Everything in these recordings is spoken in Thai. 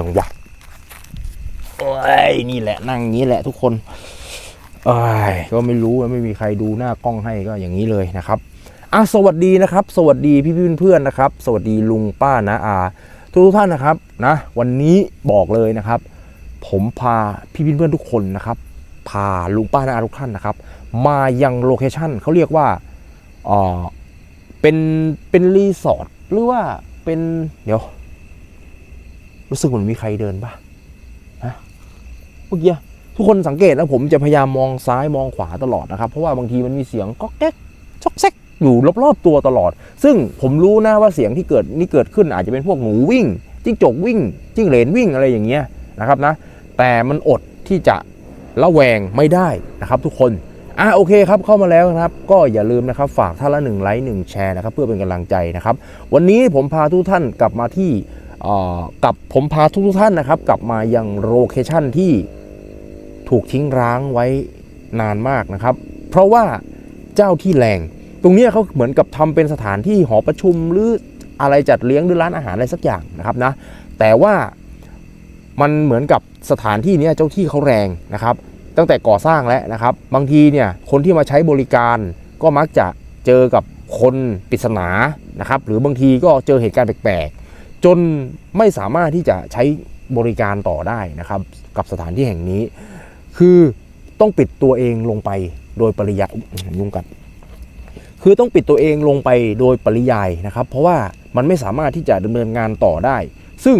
จังหวะโอ้ยนี่แหละนั่งอย่างนี้แหละทุกคนเอ้ยก็ไม่รู้ไม่มีใครดูหน้ากล้องให้ก็อย่างนี้เลยนะครับอะสวัสดีนะครับ สวัสดีพี่เพื่อนๆนะครับ สวัสดีลุงป้านะอาทุกท่านนะครับนะวันนี้บอกเลยนะครับ ผมพาพี่เพื่อนๆทุกคนนะครับ พาลุงป้านะอาทุกท่านนะครับ มายังโลเคชั่นเขาเรียกว่าอ่อเป็นเป็นรีสอร์ทหรือว่าเป็นเดี๋ยว รู้สึกเหมือนมีใครเดินปะฮะเมื่อกี้ทุกคนสังเกตนะผมจะพยายามมองซ้ายมองขวาตลอดนะครับ เพราะว่าบางทีมันมีเสียงก๊อกแก๊กชอกแซกอยู่รอบๆตัวตลอด ซึ่งผมรู้นะว่าเสียงที่เกิดนี่เกิดขึ้นอาจจะเป็นพวกหนูวิ่งจิ้งจกวิ่งจิ้งเหลนวิ่งอะไรอย่างเงี้ยนะครับนะ แต่มันอดที่จะละแวงไม่ได้นะครับ ทุกคนอะโอเคครับเข้ามาแล้วนะครับ ก็อย่าลืมนะครับ ฝากท่านละหนึ่งไลค์หนึ่งแชร์นะครับ เพื่อเป็นกำลังใจนะครับ วันนี้ผมพาทุกท่านกลับมาที่ กับผมพาทุกๆท่านนะครับ กลับมายังโลเคชั่นที่ถูกทิ้งร้างไว้นานมากนะครับ เพราะว่าเจ้าที่แรง ตรงนี้เขาเหมือนกับทำเป็นสถานที่หอประชุมหรืออะไรจัดเลี้ยงหรือร้านอาหารอะไรสักอย่างนะครับนะแต่ว่ามันเหมือนกับสถานที่นี้เจ้าที่เขาแรงนะครับ ตั้งแต่ก่อสร้างแล้วนะครับ บางทีเนี่ยคนที่มาใช้บริการก็มักจะเจอกับคนปริศนานะครับ หรือบางทีก็เจอเหตุการณ์แปลก จนไม่สามารถที่จะใช้บริการต่อได้นะครับ กับสถานที่แห่งนี้ คือต้องปิดตัวเองลงไปโดยปริยายอุ๊ยยุงกัดคือต้องปิดตัวเองลงไปโดยปริยายนะครับ เพราะว่ามันไม่สามารถที่จะดำเนินงานต่อได้ ซึ่ง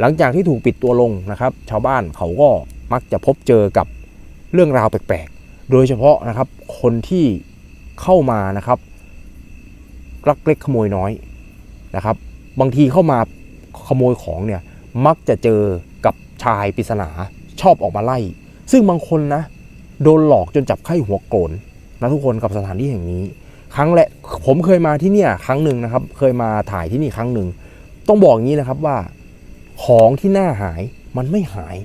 หลังจากที่ถูกปิดตัวลงนะครับ ชาวบ้านเขาก็มักจะพบเจอกับเรื่องราวแปลกๆ โดยเฉพาะนะครับคนที่เข้ามานะครับลักเล็กขโมยน้อยนะครับ บางทีเข้ามา ขโมยของเนี่ยมักจะเจอกับชายปริศนาชอบออกมาไล่ ซึ่งบางคนนะโดนหลอกจนจับไข้หัวโกรนนะทุกคนกับสถานที่แห่งนี้ ครั้งแรกผมเคยมาที่เนี่ยครั้งหนึ่งนะครับ เคยมาถ่ายที่นี่ครั้งหนึ่งต้องบอกงี้นะครับว่าของที่หน่าหายมันไม่หาย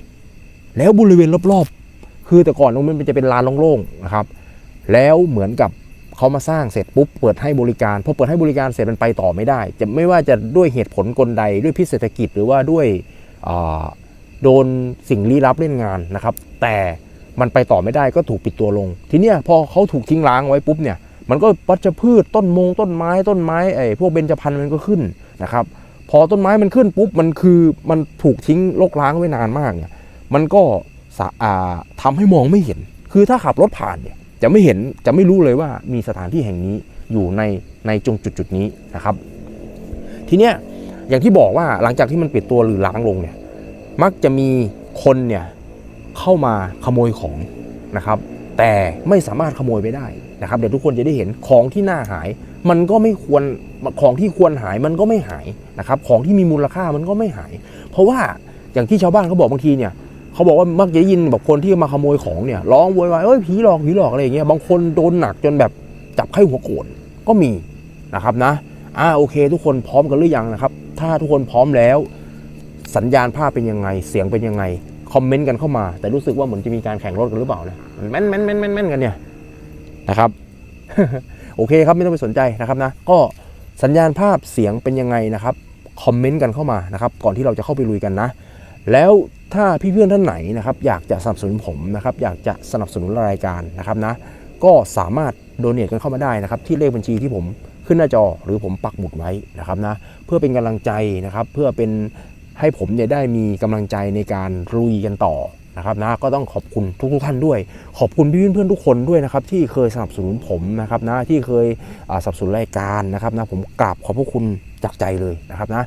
แล้วบริเวณรอบๆ คือแต่ก่อนตรงนั้มันจะเป็นลานโล่งๆนะครับ แล้วเหมือนกับ เขามาสร้างเสร็จปุ๊บเปิดให้บริการพอเปิดให้บริการเสร็จมันไปต่อไม่ได้ จะไม่ว่าจะด้วยเหตุผลกลใดด้วยพิษเศรษฐกิจหรือว่าด้วยโดนสิ่งลี้ลับเล่นงานนะครับ แต่มันไปต่อไม่ได้ก็ถูกปิดตัวลง ทีเนี้ยพอเขาถูกทิ้งร้างไว้ปุ๊บเนี่ยมันก็วัชพืชต้นมงต้นไม้ต้นไม้ไอ้พวกเบญจพรรณมันก็ขึ้นนะครับ พอต้นไม้มันขึ้นปุ๊บมันคือมันถูกทิ้งรกร้างไว้นานมากเนี่ยมันก็สะอ่าทำให้มองไม่เห็น คือถ้าขับรถผ่านเนี่ย จะไม่เห็นจะไม่รู้เลยว่ามีสถานที่แห่งนี้อยู่ในในจงจุดจุดนี้นะครับ ทีเนี้ยอย่างที่บอกว่าหลังจากที่มันปิดตัวหรือล้างลงเนี่ยมักจะมีคนเนี่ยเข้ามาขโมยของนะครับ แต่ไม่สามารถขโมยไปได้นะครับ เดี๋ยวทุกคนจะได้เห็นของที่น่าหาย มันก็ไม่ควรของที่ควรหายมันก็ไม่หายนะครับ ของที่มีมูลค่ามันก็ไม่หาย เพราะว่าอย่างที่ชาวบ้านเขาบอกบางทีเนี่ย เขาบอกว่ามักจะยินแบบคนที่มาขโมยของเนี่ยร้องโวยวายเอ้ยผีหลอกผีหลอกอะไรอย่างเงี้ยบางคนโดนหนักจนแบบจับไข้หัวโกรธก็มีนะครับนะอ่าโอเค ทุกคนพร้อมกันหรือยังนะครับ ถ้าทุกคนพร้อมแล้ว สัญญาณภาพเป็นยังไง เสียงเป็นยังไงคอมเมนต์กันเข้ามา แต่รู้สึกว่าเหมือนจะมีการแข่งรถกันหรือเปล่านะแม่นแม่นแม่นแม่นแม่นกันเนี่ยนะครับโอเคครับไม่ต้องไปสนใจนะครับนะก็สัญญาณภาพเสียงเป็นยังไงนะครับคอมเมนต์กันเข้ามานะครับก่อนที่เราจะเข้าไปลุยกันนะ แล้ว ถ้าพี่เพื่อนท่านไหนนะครับอยากจะสนับสนุนผมนะครับอยากจะสนับสนุนรายการนะครับนะก็สามารถโดเน a กันเข้ามาได้นะครับที่เลขบัญชีที่ผมขึ้นหน้าจอหรือผมปักหมุดไว้นะครับนะเพื่อเป็นกำลังใจนะครับเพื่อเป็นให้ผมเนี่ยได้มีกำลังใจในการลุยกันต่อนะครับนะก็ต้องขอบคุณทุกๆท่านด้วย ขอบคุณพี่เพื่อนๆทุกคนด้วยนะครับที่เคยสนับสนุนผมนะครับนะที่เคยสนับสนุนรายการนะครับนะผมกราบขอบพระคุณจากใจเลยนะครับนะ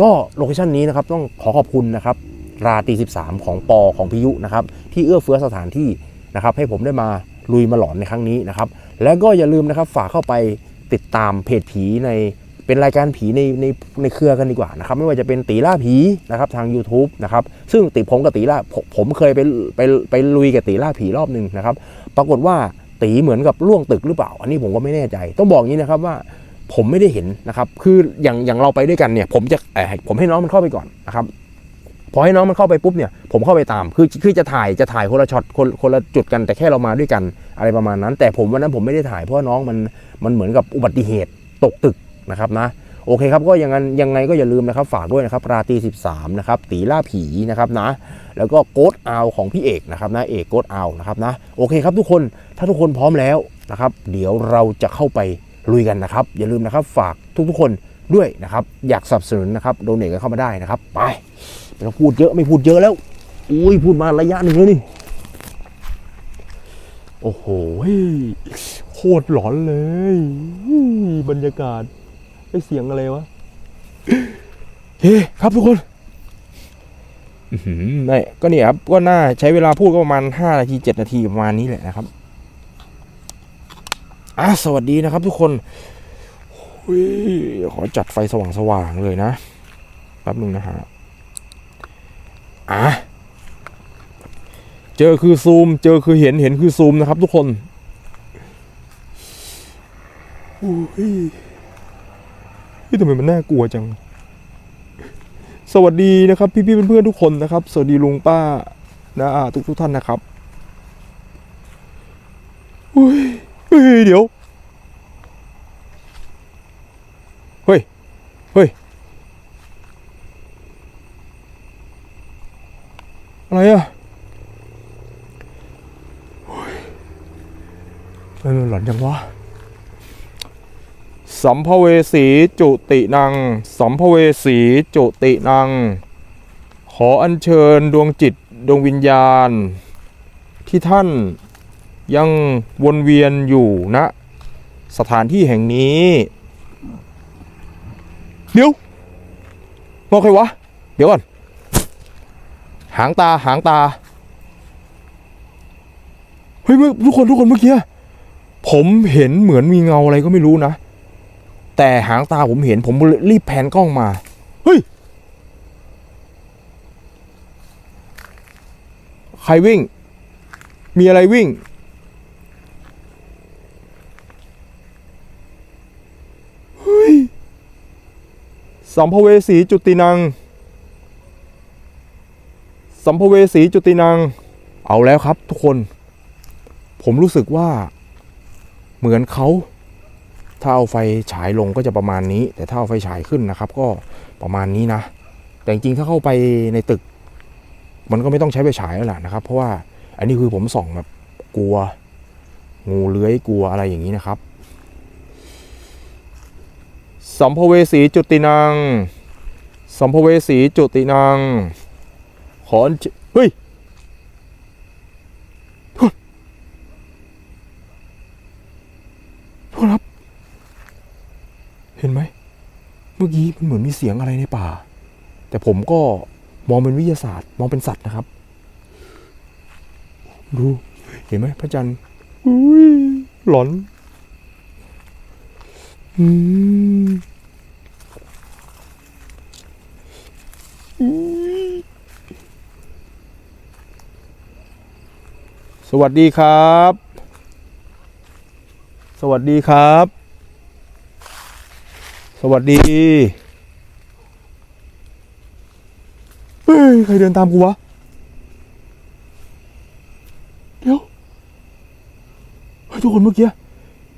ก็โลเคชันนี้นะครับต้องขอขอบคุณนะครับ ราตรี13 ของปอของพิยุนะครับที่เอื้อเฟื้อสถานที่นะครับให้ผมได้มาลุยมาหลอนในครั้งนี้นะครับแล้วก็อย่าลืมนะครับฝากเข้าไปติดตามเพจผีในเป็นรายการผีในในในเครือกันดีกว่านะครับไม่ว่าจะเป็นตีล่าผีนะครับทาง YouTube นะครับซึ่งติผมกับตีล่าผมผมเคยไปไปไปลุยกับตีล่าผีรอบหนึ่งนะครับปรากฏว่าตีเหมือนกับล่วงตึกหรือเปล่า อันนี้ผมก็ไม่แน่ใจ ต้องบอกงนี้นะครับว่าผมไม่ได้เห็นนะครับคืออย่างอย่างเราไปด้วยกันเนี่ยผมจะผมให้น้องมันเข้าไปก่อนนะครับ พอให้น้องมันเข้าไปปุ๊บเนี่ยผมเข้าไปตามคือคือจะถ่ายจะถ่ายคนละช็อตคนคนละจุดกันแต่แค่เรามาด้วยกันอะไรประมาณนั้น แต่ผมวันนั้นผมไม่ได้ถ่ายเพราะน้องมันมันเหมือนกับอุบัติเหตุตกตึกนะครับนะโอเคครับก็ยังไงยังไงก็อย่าลืมนะครับฝากด้วยนะครับราตรี13นะครับตีล่าผีนะครับนะ แล้วก็โกดอาของพี่เอกนะครับนะเอกโกดอานะครับนะโอเคครับทุกคนถ้าทุกคนพร้อมแล้วนะครับ เดี๋ยวเราจะเข้าไปลุยกันนะครับ อย่าลืมนะครับฝากทุกๆคนด้วยนะครับ อยากสนับสนุนนะครับโดเนทกันเข้ามาได้นะครับ ไป ไม่ต้องพูดเยอะไม่พูดเยอะแล้ว อุ้ยพูดมาระยะหนึ่งแล้วนี่ โอ้โหโคตรหลอนเลย บรรยากาศไอเสียงอะไรวะ เฮ้ครับทุกคนอื้อหือไม่ก็เนี่ยครับ ก็น่าใช้เวลาพูดก็ประมาณ5นาที7นาทีประมาณนี้แหละนะครับอะสวัสดีนะครับทุกคนขอจัดไฟสว่างๆเลยนะ แป๊บหนึ่งนะฮะ อะเจอคือซูม เจอคือเห็นเห็นคือซูมนะครับทุกคนโอ้ยทำไมมันน่ากลัวจัง สวัสดีนะครับ พี่พี่ๆเพื่อนๆทุกคนนะครับ สวัสดีลุงป้านะอ่าทุกทุกท่านนะครับอุ้ยเฮ้ยเดี๋ยว เฮ้ย เฮ้ย อะไรอะเฮ้ยมันหลอนจังวะสัมภเวสีจุตินัง สัมภเวสีจุตินัง ขออัญเชิญดวงจิตดวงวิญญาณ ที่ท่านยังวนเวียนอยู่ณนะสถานที่แห่งนี้ เดี๋ยวมองใครวะ เดี๋ยวก่อน หางตาหางตา เฮ้ยเมื่อทุกคนทุกคนเมื่อกี้ผมเห็นเหมือนมีเงาอะไรก็ไม่รู้นะ แต่หางตาผมเห็นผมรีบแพนกล้องมา เฮ้ย ใครวิ่ง มีอะไรวิ่ง เฮ้ยสัมภเวสีจุตินัง สัมภเวสีจุตินังเอาแล้วครับทุกคน ผมรู้สึกว่า เหมือนเขา ถ้าเอาไฟฉายลงก็จะประมาณนี้ แต่ถ้าเอาไฟฉายขึ้นนะครับ ก็ประมาณนี้นะ แต่จริงๆถ้าเข้าไปในตึก มันก็ไม่ต้องใช้ไฟฉายแล้วล่ะนะครับ เพราะว่าอันนี้คือผมส่องแบบกลัว งูเลื้อยกลัวอะไรอย่างนี้นะครับ สัมภเวสีจุตินังสัมภเวสีจุตินัง ออัญเชิญเฮ้ยโทษโทษครับ เห็นไหม เมื่อกี้มันเหมือนมีเสียงอะไรในป่า แต่ผมก็มองเป็นวิทยาศาสตร์ มองเป็นสัตว์นะครับ ดูเห็นไหมพระจันทร์อุ้ยหลอนอืม วัสดีครับ สวัสดีครับ สวัสดีเฮ้ยใครเดินตามกูวะเดี๋ยวเฮ้ยทุกคนเมื่อกี้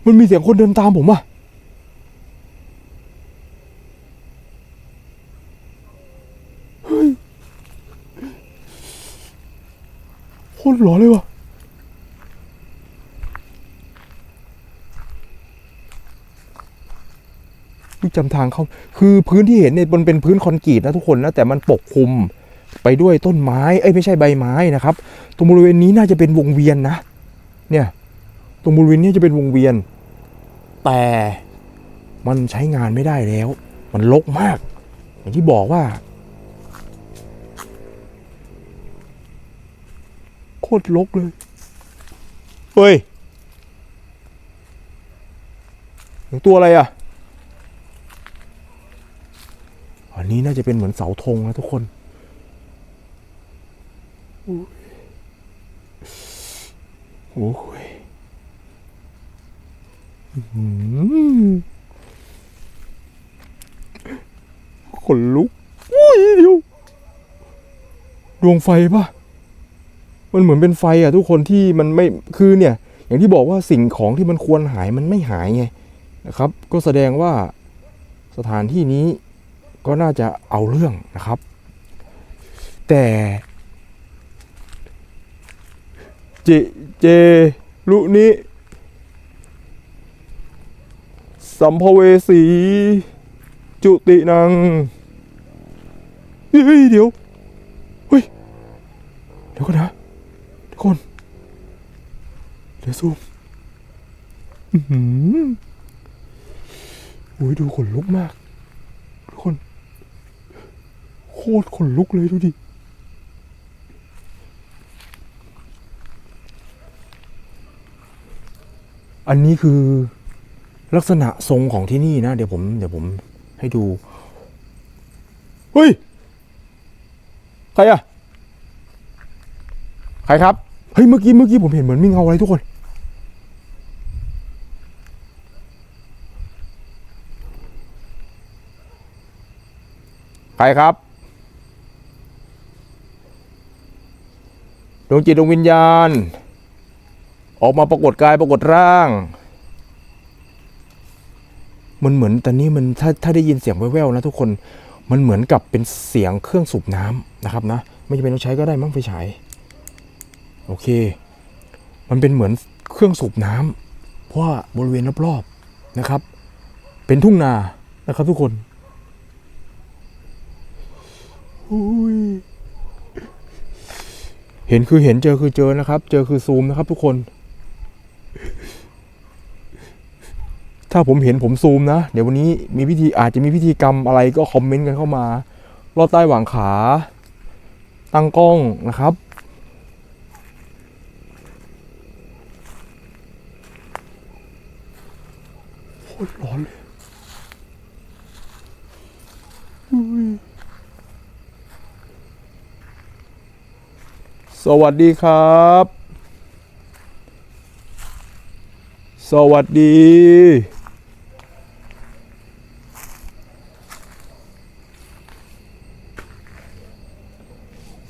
มันมีเสียงคนเดินตามผมอะเฮ้ยโคตรหลอนเลยวะ นี่จำทางเขาคือพื้นที่เห็นเนี่ยมันเป็นพื้นคอนกรีตนะทุกคนนะแต่มันปกคลุมไปด้วยต้นไม้เอ้ยไม่ใช่ใบไม้นะครับ ตรงบริเวณนี้น่าจะเป็นวงเวียนนะ เนี่ย ตรงบริเวณนี้จะเป็นวงเวียน แต่มันใช้งานไม่ได้แล้ว มันรกมาก อย่างที่บอกว่าโคตรรกเลย เฮ้ยตัวอะไรอะ อันนี้น่าจะเป็นเหมือนเสาธงนะทุกคน โอ้ยอื้อหือขนลุกอุ้ยเดี๋ยวดวงไฟปะมันเหมือนเป็นไฟอะทุกคนที่มันไม่คือเนี่ย อย่างที่บอกว่าสิ่งของที่มันควรหายมันไม่หายไงนะครับ ก็แสดงว่าสถานที่นี้ ก็น่าจะเอาเรื่องนะครับ แต่เจเจลุนิสัมภเวสี จุตินังเฮ้ยเดี๋ยวเฮ้ยเดี๋ยวก่อนนะทุกคน เดี๋ยวซูมอือหืออุ้ยดูขนลุกมาก โคตรขนลุกเลยดูดิอันนี้คือลักษณะทรงของที่นี่นะ เดี๋ยวผม เดี๋ยวผมให้ดู เฮ้ย ใครอะใครครับ เฮ้ย เมื่อกี้เมื่อกี้ผมเห็นเหมือนมีเงาอะไรทุกคน ใครครับ ดวงจิตดวงวิญญาณ ออกมาปรากฏกายปรากฏร่าง มันเหมือนแต่นี่มันถ้าถ้าได้ยินเสียงแว่วๆนะทุกคนมันเหมือนกับเป็นเสียงเครื่องสูบน้ำนะครับนะไม่จำเป็นต้องใช้ก็ได้มั้งไฟฉายโอเค มันเป็นเหมือนเครื่องสูบน้ำเพราะว่าบริเวณรอบๆนะครับ เป็นทุ่งนานะครับทุกคนอุ้ย เห็นคือเห็นเจอคือเจอนะครับ เจอคือซูมนะครับทุกคน ถ้าผมเห็นผมซูมนะ เดี๋ยววันนี้มีพิธีอาจจะมีพิธีกรรมอะไรก็คอมเมนต์กันเข้ามา ลอดใต้หว่างขา ตั้งกล้องนะครับ โคตรร้อนเลยอุ๊ย สวัสดีครับ สวัสดี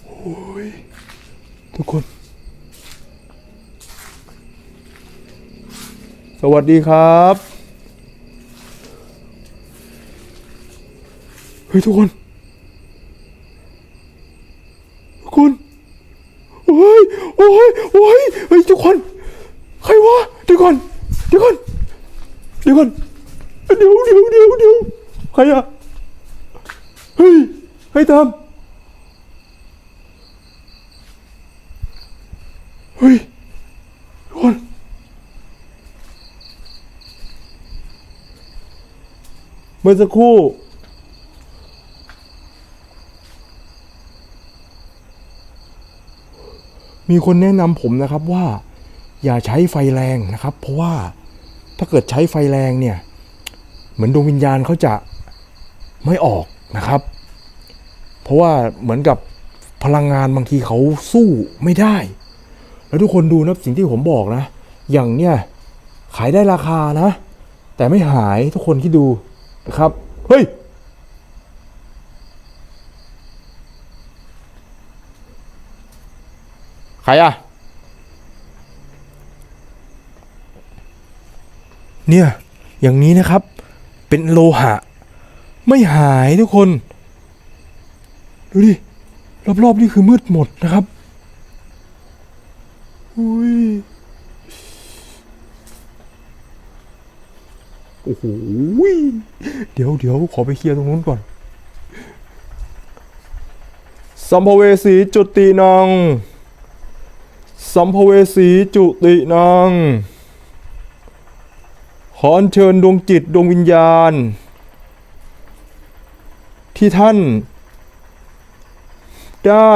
โอ้ยทุกคน สวัสดีครับ เฮ้ย ทุกคน ทุกคน อ้ยโอ้ยโอ้ยเฮ้ยทุกคน ใครวะเดี๋ยวก่อนเดี๋ยวก่อนเดี๋ยวก่อนเดี๋ยวเดี๋ยวเดี๋ยวเดี๋ยวใครอะเฮ้ยใครทำเฮ้ยทุกคนเมื่อสักครู่ มีคนแนะนำผมนะครับว่าอย่าใช้ไฟแรงนะครับ เพราะว่าถ้าเกิดใช้ไฟแรงเนี่ย เหมือนดวงวิญญาณเขาจะไม่ออกนะครับ เพราะว่าเหมือนกับพลังงานบางทีเขาสู้ไม่ได้ แล้วทุกคนดูนะสิ่งที่ผมบอกนะ อย่างเนี่ยขายได้ราคานะ แต่ไม่หายทุกคนคิดดูนะครับ เฮ้ย ใครอะเนี่ย อย่างนี้นะครับ เป็นโลหะ ไม่หายทุกคน ดูดิ รอบๆนี่คือมืดหมดนะครับ อุ้ย โอ้โห เดี๋ยวเดี๋ยวขอไปเคลียร์ตรงนู้นก่อน สัมภเวสีจุตินัง สัมภเวสีจุตินังขออัญเชิญดวงจิตดวงวิญญาณ ที่ท่าน ได้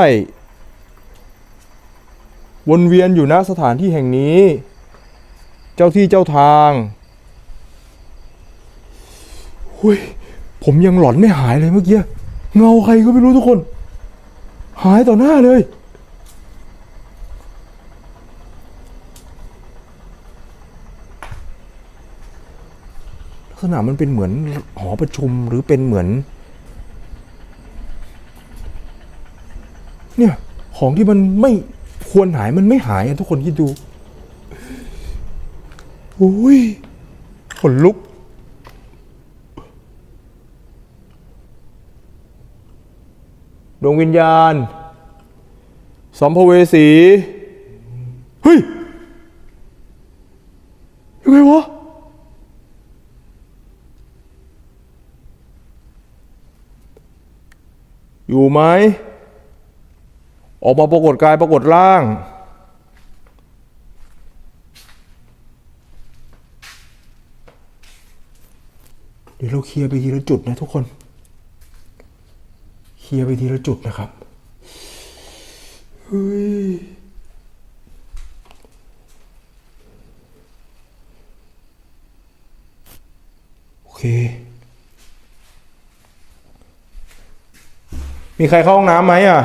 วนเวียนอยู่ณสถานที่แห่งนี้ เจ้าที่เจ้าทางหุยผมยังหลอนไม่หายเลยเมื่อกี้ เงาใครก็ไม่รู้ทุกคน หายต่อหน้าเลย สนามมันเป็นเหมือนหอประชุมหรือเป็นเหมือน เนี่ยของที่มันไม่ควรหายมันไม่หายทุกคนคิดดูโอ้ยขนลุก ดวงวิญญาณ สัมภเวสี เฮ้ยยังไงวะ อยู่ไหม ออกมาปรากฏกายปรากฏร่าง เดี๋ยวเราเคลียร์ไปทีละจุดนะทุกคน เคลียร์ไปทีละจุดนะครับเฮ้ยโอเค มีใครเข้าห้องน้ำไหมอะ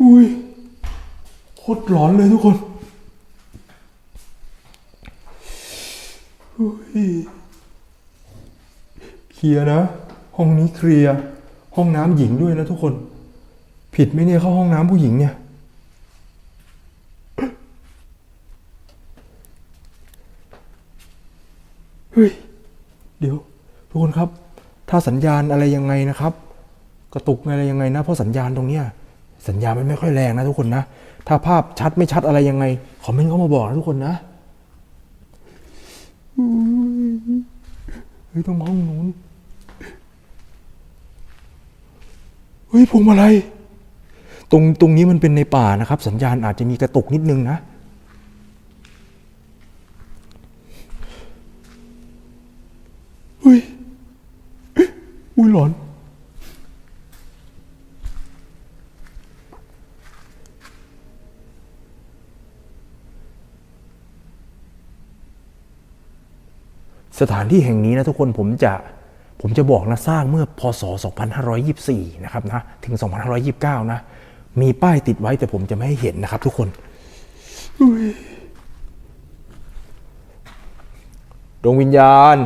อุ้ยโคตรร้อนเลยทุกคนอุ้ยเคลียร์นะ ห้องนี้เคลียร์ ห้องน้ำหญิงด้วยนะทุกคน ผิดไหมเนี่ยเข้าห้องน้ำผู้หญิงเนี่ย เฮ้ย เดี๋ยว ทุกคนครับ ถ้าสัญญาณอะไรยังไงนะครับ กระตุกอะไรยังไงนะ เพราะสัญญาณตรงเนี้ยสัญญาณมันไม่ค่อยแรงนะทุกคนนะ ถ้าภาพชัดไม่ชัดอะไรยังไงคอมเมนต์เข้ามาบอกนะทุกคนนะเฮ้ยต้องห้องนู้น เฮ้ยพวงมาลัยตรงตรงนี้มันเป็นในป่านะครับ สัญญาณอาจจะมีกระตุกนิดนึงนะ เฮ้ยอุ้ยหลอนสถานที่แห่งนี้นะทุกคนผมจะ ผมจะบอกนะสร้างเมื่อพศ 2524 นะครับนะถึง 2529 นะ มีป้ายติดไว้แต่ผมจะไม่ให้เห็นนะครับทุกคน ดวงวิญญาณ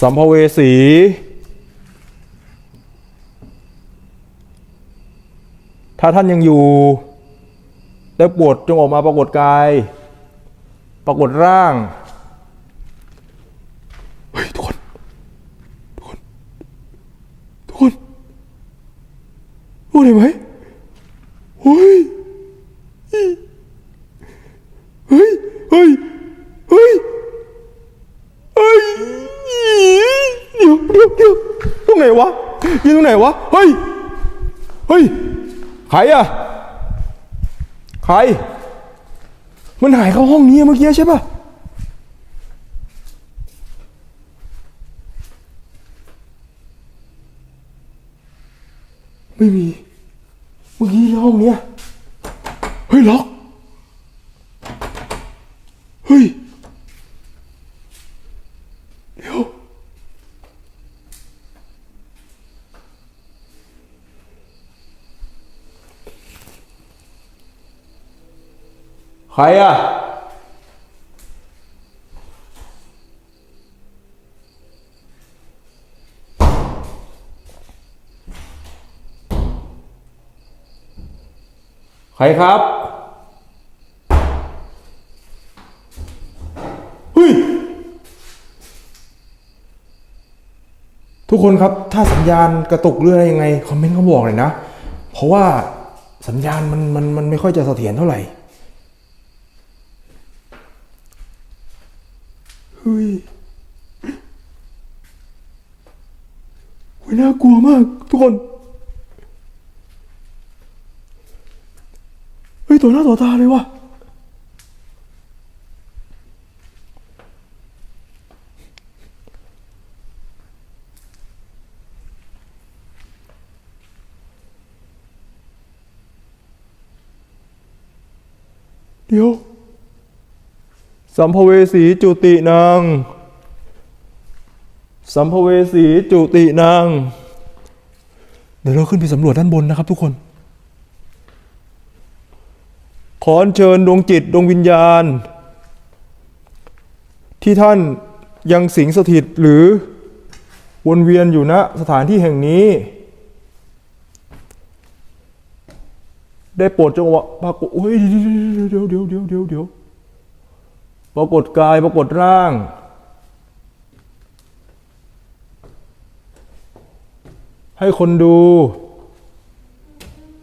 สัมภเวสีถ้าท่านยังอยู่ ได้ปวดจงออกมาปรากฏกาย รากฏร่าง เฮ้ย ทุกคน ทุกคน ทุกคนรู้อะไรไหมเฮ้ย เฮ้ย เฮ้ย เฮ้ย เฮ้ย เดี๋ยวเดี๋ยวเดี๋ยวตรงไหนวะยืนตรงไหนวะ เฮ้ย เฮ้ย ใครอะใคร มันหายเข้าห้องนี้เมื่อกี้ใช่ปะไม่มี เมื่อกี้ในห้องเนี้ยเฮ้ยล็อกเฮ้ย เดี๋ยว ใค รอะ ใครครับ เฮ้ย ทุกคนครับ ถ้าสัญญาณกระตุกหรืออะไรยังไง คอมเมนต์เขาบอกหน่อยนะ เพราะว่าสัญญาณมันมันมันไม่ค่อยจะเสถียรเท่าไหร่ เฮ้ยโอ้ยน่ากลัวมาก ทุกคน เฮ้ยตัวหน้าต่อตาเลยว่ะ เดี๋ยว สัมภเวสีจุตินาง สัมภเวสีจุตินาง เดี๋ยวเราขึ้นไปสำรวจด้านบนนะครับทุกคน ขอเชิญดวงจิตดวงวิญญาณ ที่ท่านยังสิงสถิตหรือวนเวียนอยู่ณสถานที่แห่งนี้ ได้โปรดจงวะปรากฏโอ้ยเดี๋ยวเดี๋ยวเดี๋ยวเดี๋ยวเดี๋ยว ปรากฏกายปรากฏร่าง ให้คนดู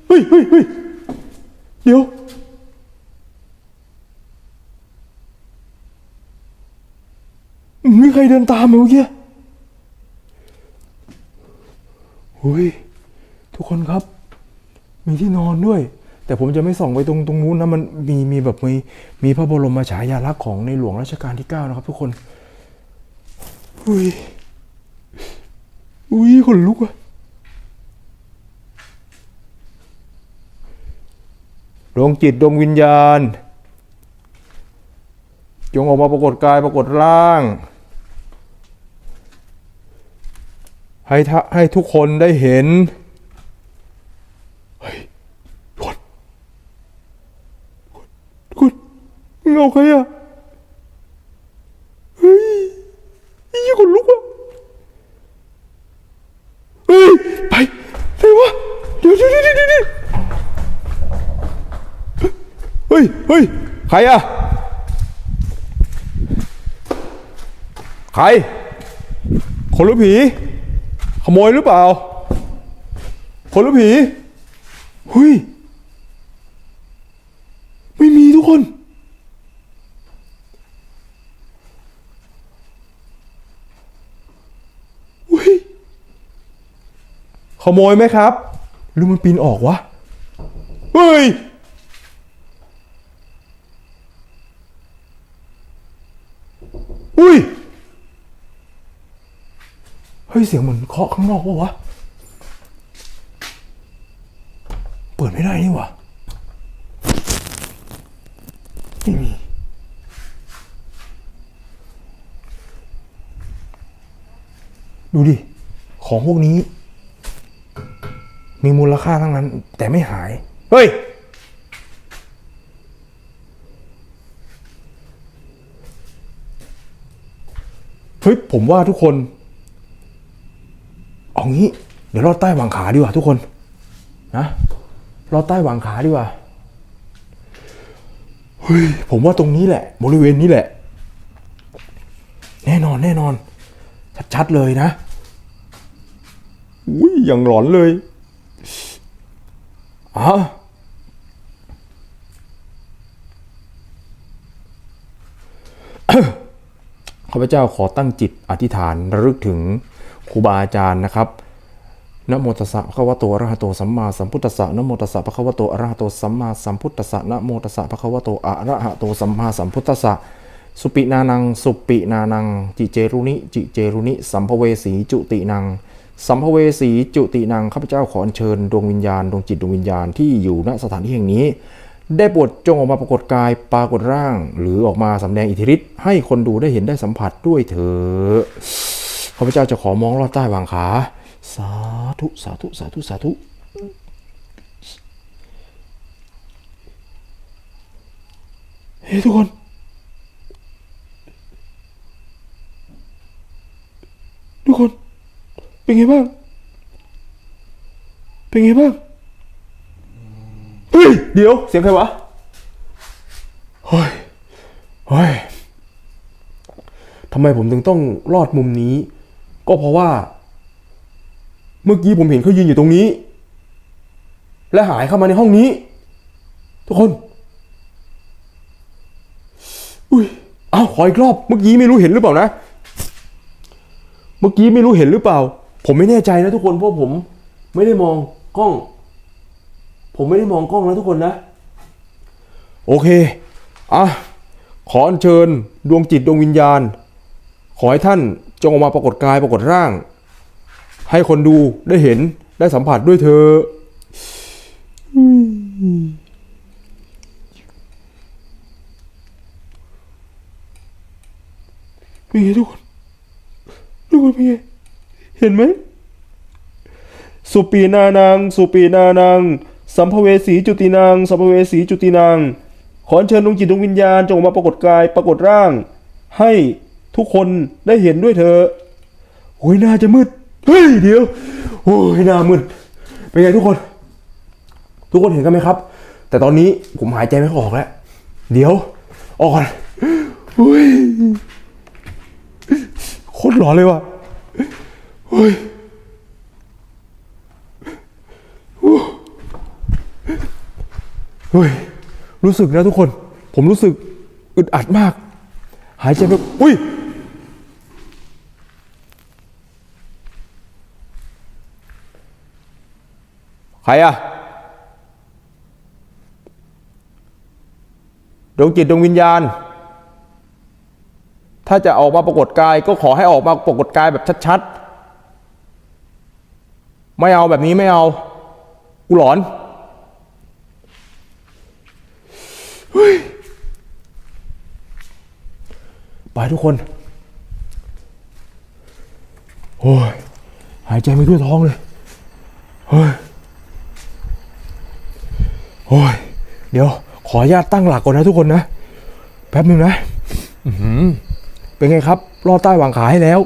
เฮ้ยเฮ้ยเฮ้ยเดี๋ยว มีใครเดินตามไหมเมื่อกี้หุยทุกคนครับ มีที่นอนด้วย แต่ผมจะไม่ส่องไปตรงตรงนู้นนะมันมีมีแบบมีมีพระบรมฉายาลักษณ์ของในหลวงรัชกาลที่ 9 นะครับ ทุกคน อุ้ย อุ้ยขนลุกอะดวงจิตดวงวิญญาณ จงออกมาปรากฏกายปรากฏร่าง ให้ให้ทุกคนได้เห็น เฮ้ยทุกคนทุกคน เงาใครอะ เฮ้ยยี่คนลุกอะ เฮ้ย ไปไปวะ เดี๋ยวเดี๋ยวเดี๋ยวเดี๋ยวเฮ้ยเฮ้ยใครอะ ใคร คนรือผี ขโมยหรือเปล่า คนรือผี เฮ้ย ไม่มีทุกคน เฮ้ย ข โมยไหมครับ หรือมันปีนออกวะ เฮ้ย อุ้ย เฮ้ย เสียงเหมือนเคาะข้างนอกวะวะ เปิดไม่ได้นี่วะไม่มีดูดิ ของพวกนี้ มีมูลค่าทั้งนั้น แต่ไม่หาย เฮ้ย เฮ้ย ผมว่าทุกคน เอางี้ เดี๋ยวลอดใต้หว่างขาดีกว่าทุกคน นะลอดใต้หว่างขาดีกว่า เฮ้ย ผมว่าตรงนี้แหละ บริเวณนี้แหละ แน่นอนแน่นอน ชัดๆเลยนะ อุ้ยอย่างหลอนเลยอะข้าพเจ้าขอตั้งจิตอธิษฐานระลึกถึงครูบาอาจารย์นะครับนะโมตัสสะภะคะวะโตอะระหะโตสัมมาสัมพุทธัสสะนะโมตัสสะภะคะวะโตอะระหะโตสัมมาสัมพุทธัสสะนะโมตัสสะภะคะวะโตอะระหะโตสัมมาสัมพุทธัสสะสุปินานัง สุปินานัง จิเจรุนิ จิเจรุนิ สัมภเวสีจุตินัง สัมภเวสีจุตินังข้าพเจ้าขออัญเชิญดวงวิญญาณดวงจิตดวงวิญญาณที่อยู่ณสถานที่แห่งนี้ ได้โปรดจงออกมาปรากฏกายปรากฏร่าง หรือออกมาสำแดงอิทธิฤทธิ์ให้คนดูได้เห็นได้สัมผัสด้วยเถิดข้าพเจ้าจะขอมองลอดใต้วางขา สาธุสาธุสาธุสาธุเฮ้ยทุกคนทุกคน เป็นไงบ้าง เป็นไงบ้างเฮ้ย เดี๋ยว เสียงใครวะเฮ้ยเฮ้ยทำไมผมถึงต้องรอดมุมนี้ ก็เพราะว่า เมื่อกี้ผมเห็นเขายืนอยู่ตรงนี้ และหายเข้ามาในห้องนี้ ทุกคน อุ้ยอ้าวขออีกรอบ เมื่อกี้ไม่รู้เห็นหรือเปล่านะ เมื่อกี้ไม่รู้เห็นหรือเปล่า ผมไม่แน่ใจนะทุกคนเพราะผมไม่ได้มองกล้อง ผมไม่ได้มองกล้องนะทุกคนนะ โอเคอะขออัญเชิญดวงจิตดวงวิญญาณ ขอให้ท่านจงออกมาปรากฏกายปรากฏร่าง ให้คนดูได้เห็นได้สัมผัสด้วยเธอเป็นไงทุกคนทุกคนเป็นไง เห็นไหม สุปีนานังสุปีนานังสัมภเวสีจุตินังสัมภเวสีจุตินังขอเชิญดวงจิตดวงวิญญาณจงออกมาปรากฏกายปรากฏร่าง ให้ทุกคนได้เห็นด้วยเถอะโอ้ยหน้าจะมืด เฮ้ยเดี๋ยว โอ้ยหน้ามืด เป็นไงทุกคน ทุกคนเห็นกันไหมครับ แต่ตอนนี้ผมหายใจไม่ออกแล้ว เดี๋ยว ออกก่อนเฮ้ยโคตรหลอนเลยว่ะ เฮ้ยเฮ้ยรู้สึกนะทุกคน ผมรู้สึกอึดอัดมาก หายใจแบบอุ้ยใครอะดวงจิตดวงวิญญาณ ถ้าจะออกมาปรากฏกายก็ขอให้ออกมาปรากฏกายแบบชัดๆ ไม่เอาแบบนี้ไม่เอา กูหลอนไปทุกคน โอ้ย หายใจไม่ทั่วท้องเลย เฮ้ย โอ้ย เดี๋ยว ขออนุญาตตั้งหลักก่อนนะทุกคนนะ แป๊บหนึ่งนะอื้อหือเป็นไงครับลอดใต้หวางขาให้แล้ว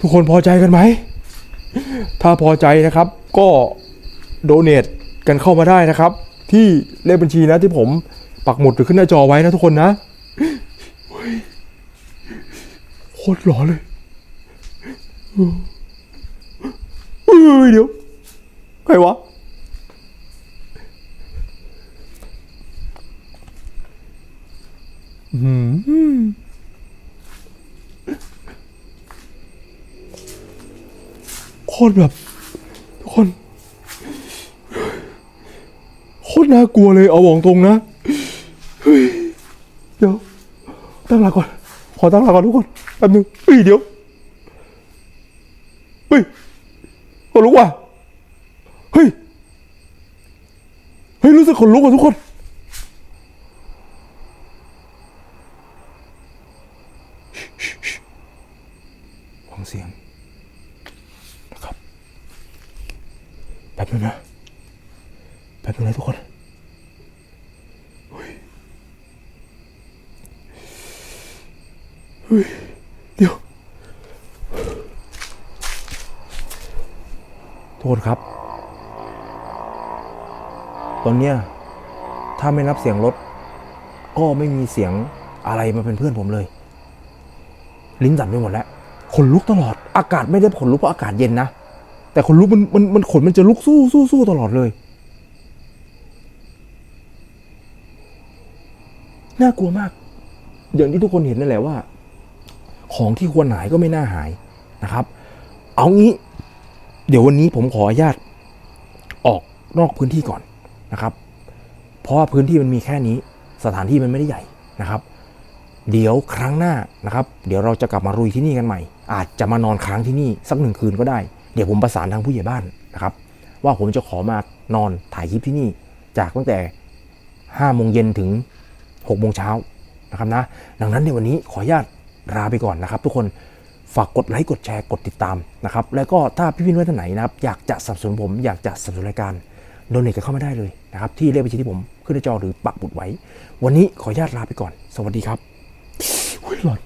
ทุกคนพอใจกันไหม ถ้าพอใจนะครับก็โดเน a กันเข้ามาได้นะครับ ที่เลขบัญชีนะที่ผมปักหมุดหรือขึ้นหน้าจอไว้นะทุกคนนะโคตรหลอนเลยเฮ้ยเดี๋ยวใครวะอืม โคตรแบบทุกคนโคตรน่ากลัวเลยเอาบอกตรงนะเฮ้ยเดี๋ยวตั้งหลักก่อน ขอตั้งหลักก่อนทุกคนแป๊บนึงเฮ้ยเดี๋ยวเฮ้ยขนลุกว่ะเฮ้ยเฮ้ยรู้สึกขนลุกว่ะทุกคน ฟังเสียง นะครับแป๊บนึงนะแป๊บนึงนะทุกคนเฮ้ยเฮ้ยเดี๋ยว ทุกคนครับ ตอนเนี้ยถ้า ไม่นับเสียงรถ ก็ไม่มีเสียงอะไรมาเป็นเพื่อนผมเลย ลิ้นสั่นไปหมดแล้วขนลุกตลอด อากาศไม่ได้ขนลุกเพราะอากาศเย็นนะแต่ขนลุกมันมันมันขนมันจะลุกสู้สู้สู้ตลอดเลยน่ากลัวมาก อย่างที่ทุกคนเห็นนั่นแหละว่า ของที่ควรหายก็ไม่น่าหายนะครับ เอางี้ เดี๋ยววันนี้ผมขออนุญาตออกนอกพื้นที่ก่อนนะครับ เพราะว่าพื้นที่มันมีแค่นี้ สถานที่มันไม่ได้ใหญ่นะครับ เดี๋ยวครั้งหน้านะครับ เดี๋ยวเราจะกลับมารุยที่นี่กันใหม่ อาจจะมานอนค้างที่นี่สักหนึ่งคืนก็ได้ เดี๋ยวผมประสานทางผู้ใหญ่บ้านนะครับ ว่าผมจะขอมานอนถ่ายคลิปที่นี่ จากตั้งแต่5โมงเย็นถึง6โมงเช้านะครับนะ ดังนั้นในวันนี้ขออนุญาตลาไปก่อนนะครับ ทุกคนฝากกดไลค์กดแชร์กดติดตามนะครับแล้วก็ถ้าพี่พินว่าท่านไหนนะครับอยากจะสนับสนุนผมอยากจะสนับสนุนรายการโดเนทกันเข้ามาได้เลย นะครับที่เลขบัญชีที่ผมขึ้นในจอหรือปักบุดไว้ วันนี้ขออนุญาตลาไปก่อน สวัสดีครับอุ้ยหลอน